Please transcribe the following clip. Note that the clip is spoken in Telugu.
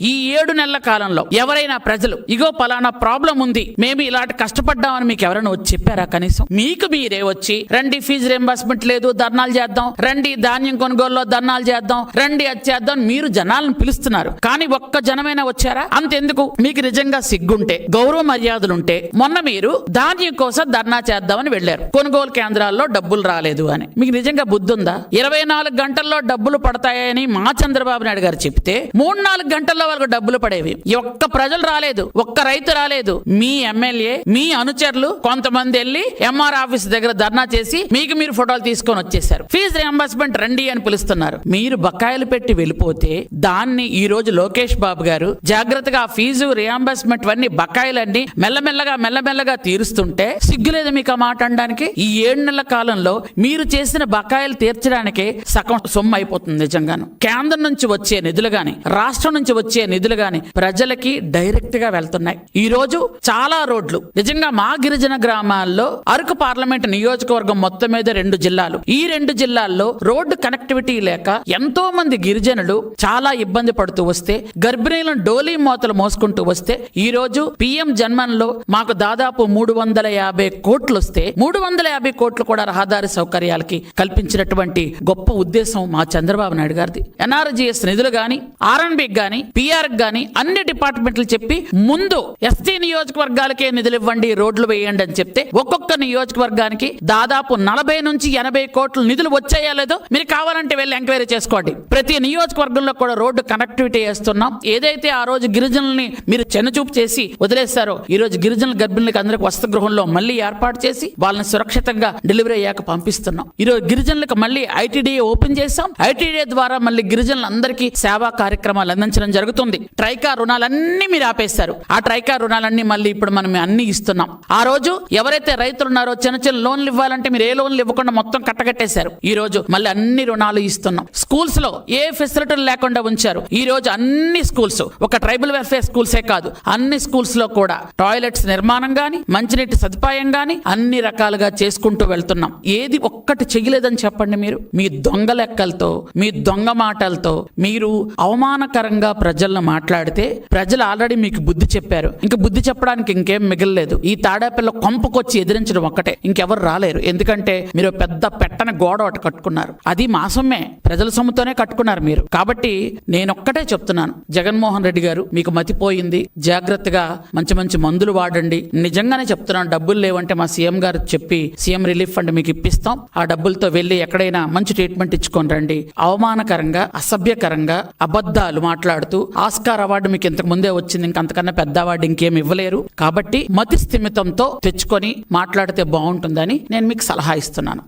ఈ ఏడు నెలల కాలంలో ఎవరైనా ప్రజలు ఇగో పలానా ప్రాబ్లం ఉంది మేము ఇలాంటి కష్టపడ్డామని మీకు ఎవరైనా వచ్చి చెప్పారా కనీసం? మీకు మీరే వచ్చి రండి ఫీజు రింబర్స్మెంట్ లేదు ధర్నాలు చేద్దాం రండి ధాన్యం కొనుగోలులో ధర్నాలు చేద్దాం రండి అది చేద్దాం మీరు జనాలను పిలుస్తున్నారు. కానీ ఒక్క జనమైనా వచ్చారా? అంతెందుకు? మీకు నిజంగా సిగ్గుంటే గౌరవ మర్యాదలుంటే మొన్న మీరు ధాన్యం కోసం ధర్నా చేద్దామని వెళ్ళారు కొనుగోలు కేంద్రాల్లో డబ్బులు రాలేదు అని. మీకు నిజంగా బుద్ధి ఉందా ఇరవై నాలుగు గంటల్లో డబ్బులు పడతాయని మా చంద్రబాబు నాయుడు గారు చెప్తే మూడు నాలుగు గంటల్లో వాళ్ళకు డబ్బులు పడేవి. ఒక్క ప్రజలు రాలేదు ఒక్క రైతు రాలేదు. మీ ఎమ్మెల్యే మీ అనుచరులు కొంతమంది వెళ్ళి ఎంఆర్ ఆఫీస్ దగ్గర ధర్నా చేసి మీకు మీరు ఫోటోలు తీసుకొని వచ్చేసారు ఫీజు రియంబర్స్మెంట్ రండి అని పిలుస్తున్నారు. మీరు బకాయిలు పెట్టి వెళ్ళిపోతే దాన్ని ఈ రోజు లోకేష్ బాబు గారు జాగ్రత్తగా ఫీజు రియంబర్స్మెంట్ అన్ని బకాయిలన్నీ మెల్లమెల్లగా మెల్లమెల్లగా తీరుస్తుంటే సిగ్గులేదు మీకు ఆ మాట అనడానికి? ఈ ఏడు నెలల కాలంలో మీరు చేసిన బకాయిలు తీర్చడానికే సగం సొమ్ము అయిపోతుంది నిజంగాను. కేంద్రం నుంచి వచ్చే నిధులు గాని రాష్ట్రం నుంచి వచ్చే నిధులు గాని ప్రజలకి డైరెక్ట్గా వెళ్తున్నాయి. ఈ రోజు చాలా రోడ్లు నిజంగా మా గిరిజన గ్రామాల్లో అరకు పార్లమెంట్ నియోజకవర్గం మొత్తం మీద రెండు జిల్లాలు. ఈ రెండు జిల్లాల్లో రోడ్డు కనెక్టివిటీ లేక ఎంతో మంది గిరిజనులు చాలా ఇబ్బంది పడుతూ వస్తే గర్భిణీలను డోలీ మోతలు మోసుకుంటూ వస్తే ఈ రోజు పిఎం జన్మన్లో మాకు దాదాపు మూడు వందల యాభై కోట్లు వస్తే మూడు వందల యాభై కోట్లు కూడా రహదారి సౌకర్యాలకి కల్పించినటువంటి గొప్ప ఉద్దేశం మా చంద్రబాబు నాయుడు గారిది. ఎన్ఆర్జీఎస్ నిధులు గాని ఆర్ఎన్బి గాని పిఆర్ గాని అన్ని డిపార్ట్మెంట్లు చెప్పి ముందు ఎస్టీ నియోజకవర్గాలకే నిధులు ఇవ్వండి రోడ్లు వేయండి అని చెప్తే ఒక్కొక్క నియోజకవర్గానికి దాదాపు నలభై నుంచి ఎనభై కోట్ల నిధులు వచ్చాయా లేదో మీరు కావాలంటే వెళ్ళి ఎంక్వైరీ చేసుకోండి. ప్రతి నియోజకవర్గంలో కూడా రోడ్డు కనెక్టివిటీ చేస్తున్నాం ఏదైతే ఆ రోజు గిరిజనుల్ని మీరు చెన్నచూపు చేసి వదిలేస్తారో ఈ రోజు గిరిజనుల గర్భిణులకు అందరికి వసతి గృహంలో మళ్ళీ ఏర్పాటు చేసి వాళ్ళని సురక్షితంగా డెలివరీ అయ్యాక పంపిస్తున్నాం. ఈ రోజు గిరిజనులకు మళ్ళీ ఐటీడీఏ ఓపెన్ చేసాం ఐటీడీ ద్వారా మళ్ళీ గిరిజనులందరికీ సేవా కార్యక్రమాలు అందించడం జరుగుతుంది. ట్రైకా రుణాలన్నీ మీరు ఆపేశారు. ఆ ట్రైకా రుణాలన్నీ మళ్ళీ ఇప్పుడు మనం అన్ని ఇస్తున్నాం. ఆ రోజు ఎవరైతే రైతులు ఉన్నారో చిన్న చిన్న లోన్లు ఇవ్వాలంటే మీరు ఏ లోన్లు ఇవ్వకుండా మొత్తం కట్టగట్టేశారు. ఈ రోజు మళ్ళీ అన్ని రుణాలు ఇస్తున్నాం. స్కూల్స్లో ఏ ఫెసిలిటీలు లేకుండా ఉంచారు. ఈ రోజు అన్ని స్కూల్స్ ఒక ట్రైబల్ వెల్ఫేర్ స్కూల్సే కాదు అన్ని స్కూల్స్లో కూడా టాయిలెట్స్ నిర్మాణం గాని మంచినీటి సదుపాయం గాని అన్ని రకాలుగా చేసుకుంటూ వెళ్తున్నాం. ఏది ఒక్కటి చెయ్యలేదని చెప్పండి మీరు. మీ దొంగ లెక్కలతో మీ దొంగ మాటలతో మీరు అవమానకరంగా ప్రజలను మాట్లాడితే ప్రజలు ఆల్రెడీ మీకు బుద్ధి చెప్పారు. ఇంకా బుద్ధి చెప్పడానికి ఇంకేం మిగలలేదు. ఈ తాడాపిల్ల కొంపకొచ్చి ఎదిరించడం ఒక్కటే. ఇంకెవరు రాలేరు. ఎందుకంటే మీరు పెద్ద పెట్టని గోడ ఒకటి కట్టుకున్నారు. అది మా సొమ్మే ప్రజల సొమ్ముతోనే కట్టుకున్నారు మీరు. కాబట్టి నేనొక్కటే చెప్తున్నాను. జగన్మోహన్ రెడ్డి గారు మీకు మతిపోయింది. జాగ్రత్తగా మంచి మంచి మందులు వాడండి. నిజంగానే చెప్తున్నాను. డబ్బులు లేవంటే మా సీఎం గారు చెప్పి సీఎం రిలీఫ్ ఫండ్ మీకు ఇప్పిస్తాం. ఆ డబ్బులతో వెళ్ళి ఎక్కడైనా మంచి ట్రీట్మెంట్ ఇచ్చుకొని రండి. అవమానకరంగా అసభ్యకరంగా అబద్ధాలు మాట్లాడుతూ ఆస్కార్ అవార్డు మీకు ఇంతకు ముందే వచ్చింది ఇంక అంతకన్నా పెద్ద అవార్డు ఇంకేం ఇవ్వలేరు. కాబట్టి మతి స్థిమితంతో తెచ్చుకొని మాట్లాడితే బాగుంటుందని నేను మీకు సలహా ఇస్తున్నాను.